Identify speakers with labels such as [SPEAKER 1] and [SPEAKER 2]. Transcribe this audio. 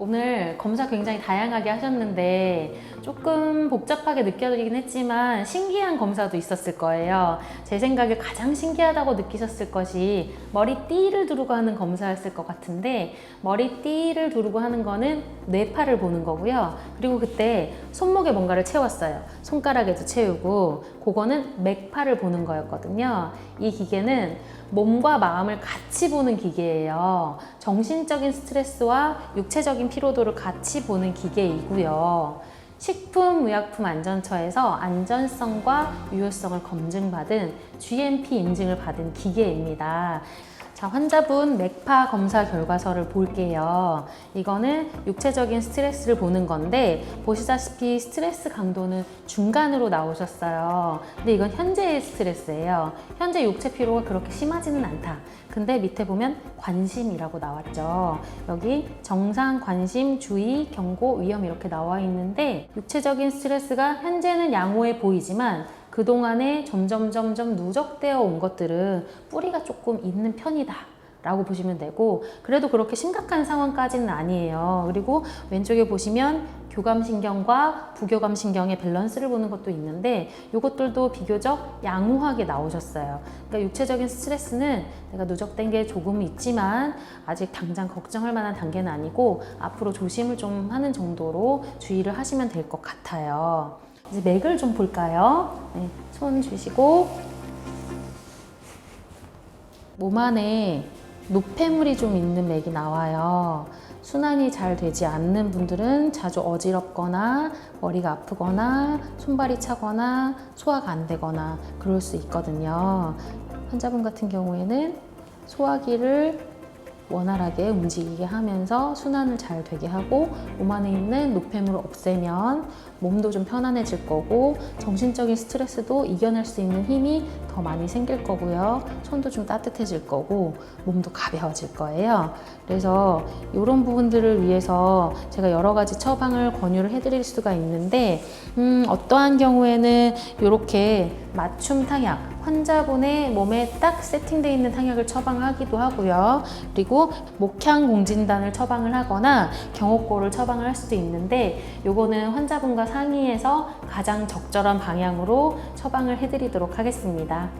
[SPEAKER 1] 오늘 검사 굉장히 다양하게 하셨는데 조금 복잡하게 느껴지긴 했지만 신기한 검사도 있었을 거예요. 제 생각에 가장 신기하다고 느끼셨을 것이 머리띠를 두르고 하는 검사였을 것 같은데 머리띠를 두르고 하는 거는 뇌파를 보는 거고요. 그리고 그때 손목에 뭔가를 채웠어요. 손가락에도 채우고 그거는 맥파를 보는 거였거든요. 이 기계는 몸과 마음을 같이 보는 기계예요. 정신적인 스트레스와 육체적인 피로도를 같이 보는 기계이고요. 식품의약품안전처에서 안전성과 유효성을 검증받은 GMP 인증을 받은 기계입니다. 자, 환자분 맥파 검사 결과서를 볼게요. 이거는 육체적인 스트레스를 보는 건데 보시다시피 스트레스 강도는 중간으로 나오셨어요. 근데 이건 현재의 스트레스예요. 현재 육체 피로가 그렇게 심하지는 않다. 근데 밑에 보면 관심이라고 나왔죠. 여기 정상, 관심, 주의, 경고, 위험 이렇게 나와 있는데 육체적인 스트레스가 현재는 양호해 보이지만 그동안에 점점 점점 누적되어 온 것들은 뿌리가 조금 있는 편이다. 라고 보시면 되고 그래도 그렇게 심각한 상황까지는 아니에요. 그리고 왼쪽에 보시면 교감신경과 부교감신경의 밸런스를 보는 것도 있는데 이것들도 비교적 양호하게 나오셨어요. 그러니까 육체적인 스트레스는 내가 누적된 게 조금 있지만 아직 당장 걱정할 만한 단계는 아니고 앞으로 조심을 좀 하는 정도로 주의를 하시면 될 것 같아요. 이제 맥을 좀 볼까요? 네, 손 주시고 몸 안에 노폐물이 좀 있는 맥이 나와요. 순환이 잘 되지 않는 분들은 자주 어지럽거나 머리가 아프거나 손발이 차거나 소화가 안 되거나 그럴 수 있거든요. 환자분 같은 경우에는 소화기를 원활하게 움직이게 하면서 순환을 잘 되게 하고 몸 안에 있는 노폐물을 없애면 몸도 좀 편안해질 거고 정신적인 스트레스도 이겨낼 수 있는 힘이 더 많이 생길 거고요. 손도 좀 따뜻해질 거고 몸도 가벼워질 거예요. 그래서 이런 부분들을 위해서 제가 여러 가지 처방을 권유를 해드릴 수가 있는데 음, 어떠한 경우에는 이렇게 맞춤 탕약 환자분의 몸에 딱 세팅되어 있는 탕약을 처방하기도 하고요. 그리고 목향 공진단을 처방을 하거나 경호골을 처방을 할 수도 있는데 요거는 환자분과 상의해서 가장 적절한 방향으로 처방을 해드리도록 하겠습니다.